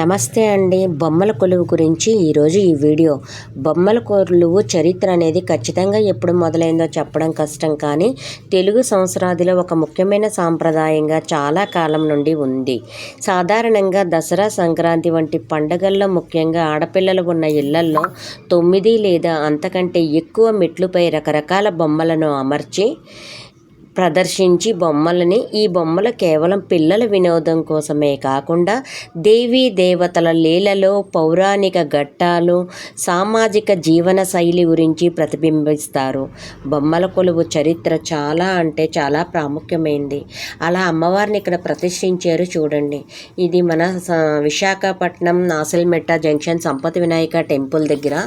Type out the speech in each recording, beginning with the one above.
నమస్తే అండి. బొమ్మల కొలువు గురించి ఈరోజు ఈ వీడియో. బొమ్మల కొలువు చరిత్ర అనేది ఖచ్చితంగా ఎప్పుడు మొదలైందో చెప్పడం కష్టం కానీ తెలుగు సంవత్సరాదిలో ఒక ముఖ్యమైన సాంప్రదాయంగా చాలా కాలం నుండి ఉంది. సాధారణంగా దసరా సంక్రాంతి వంటి పండగల్లో ముఖ్యంగా ఆడపిల్లలు ఉన్న ఇళ్ళల్లో తొమ్మిది లేదా అంతకంటే ఎక్కువ మెట్లుపై రకరకాల బొమ్మలను అమర్చి ప్రదర్శించి బొమ్మలని ఈ బొమ్మలు కేవలం పిల్లల వినోదం కోసమే కాకుండా దేవీ దేవతల లీలలో పౌరాణిక ఘట్టాలు సామాజిక జీవన శైలి గురించి ప్రతిబింబిస్తారు. బొమ్మల కొలువు చరిత్ర చాలా అంటే చాలా ప్రాముఖ్యమైంది. అలా అమ్మవారిని ఇక్కడ ప్రతిష్ఠించారు చూడండి. ఇది మన స- విశాఖపట్నం నాసిల్మెట్ట జంక్షన్ సంపత్ వినాయక టెంపుల్ దగ్గర.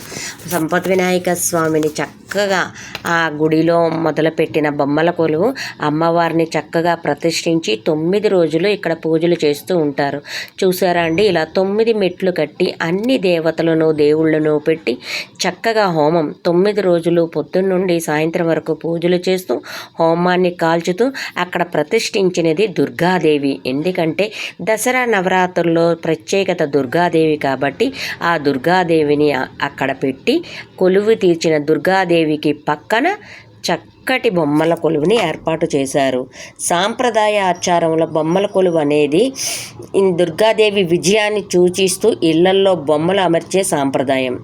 సంపత్ వినాయక స్వామిని చక్కగా ఆ గుడిలో మొదలుపెట్టిన బొమ్మల కొలువు అమ్మవారిని చక్కగా ప్రతిష్ఠించి తొమ్మిది రోజులు ఇక్కడ పూజలు చేస్తూ ఉంటారు. చూసారా అండి? ఇలా తొమ్మిది మెట్లు కట్టి అన్ని దేవతలను దేవుళ్ళను పెట్టి చక్కగా హోమం తొమ్మిది రోజులు పొద్దున్న నుండి సాయంత్రం వరకు పూజలు చేస్తూ హోమాన్ని కాల్చుతూ అక్కడ ప్రతిష్ఠించినది దుర్గాదేవి. ఎందుకంటే దసరా నవరాత్రుల్లో ప్రత్యేకత దుర్గాదేవి కాబట్టి ఆ దుర్గాదేవిని అక్కడ పెట్టి కొలువు తీర్చిన దుర్గాదేవి దుర్గాదేవికి పక్కన చక్కటి బొమ్మల కొలువుని ఏర్పాటు చేశారు. సాంప్రదాయ ఆచారంలో బొమ్మల కొలువు అనేది దుర్గాదేవి విజయాన్ని సూచిస్తూ ఇళ్ళల్లో బొమ్మలు అమర్చే సాంప్రదాయం.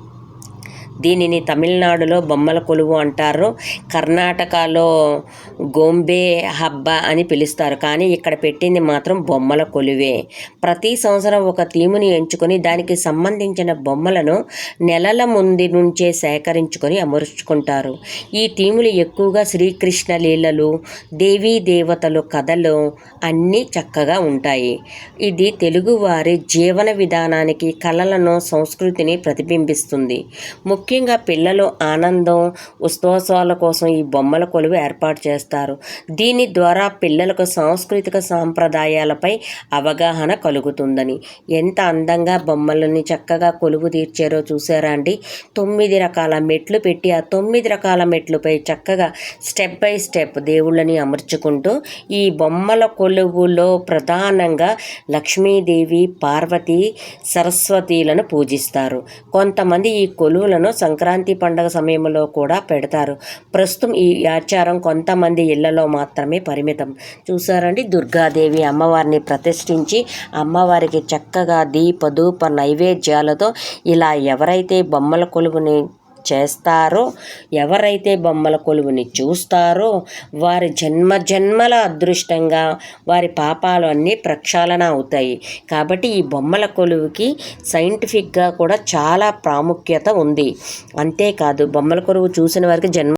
దీనిని తమిళనాడులో బొమ్మల కొలువు అంటారు. కర్ణాటకలో గోంబే హబ్బ అని పిలుస్తారు. కానీ ఇక్కడ పెట్టింది మాత్రం బొమ్మల కొలువే. ప్రతి సంవత్సరం ఒక థీముని ఎంచుకొని దానికి సంబంధించిన బొమ్మలను నెలల ముందు నుంచే సేకరించుకొని అమర్చుకుంటారు. ఈ థీములు ఎక్కువగా శ్రీకృష్ణ లీలలు దేవీ దేవతలు కథలు అన్నీ చక్కగా ఉంటాయి. ఇది తెలుగువారి జీవన విధానానికి కళలను సంస్కృతిని ప్రతిబింబిస్తుంది. ముఖ్యంగా పిల్లలు ఆనందం ఉత్సవాల కోసం ఈ బొమ్మల కొలువు ఏర్పాటు చేస్తారు. దీని ద్వారా పిల్లలకు సాంస్కృతిక సాంప్రదాయాలపై అవగాహన కలుగుతుందని. ఎంత అందంగా బొమ్మలని చక్కగా కొలువు తీర్చారో చూసారా అండి? తొమ్మిది రకాల మెట్లు పెట్టి ఆ తొమ్మిది రకాల మెట్లుపై చక్కగా స్టెప్ బై స్టెప్ దేవుళ్ళని అమర్చుకుంటూ ఈ బొమ్మల కొలువులో ప్రధానంగా లక్ష్మీదేవి పార్వతి సరస్వతీలను పూజిస్తారు. కొంతమంది ఈ కొలువులను సంక్రాంతి పండగ సమయంలో కూడా పెడతారు. ప్రస్తుతం ఈ ఆచారం కొంతమంది ఇళ్ళలో మాత్రమే పరిమితం. చూసారండి దుర్గాదేవి అమ్మవారిని ప్రతిష్ఠించి అమ్మవారికి చక్కగా దీప ధూప నైవేద్యాలతో ఇలా ఎవరైతే బొమ్మల కొలువుని చేస్తారో ఎవరైతే బొమ్మల కొలువుని చూస్తారో వారి జన్మ జన్మల అదృష్టంగా వారి పాపాలు అన్నీ ప్రక్షాళన అవుతాయి. కాబట్టి ఈ బొమ్మల కొలువుకి సైంటిఫిక్గా కూడా చాలా ప్రాముఖ్యత ఉంది. అంతేకాదు బొమ్మల కొలువు చూసిన వారికి జన్మ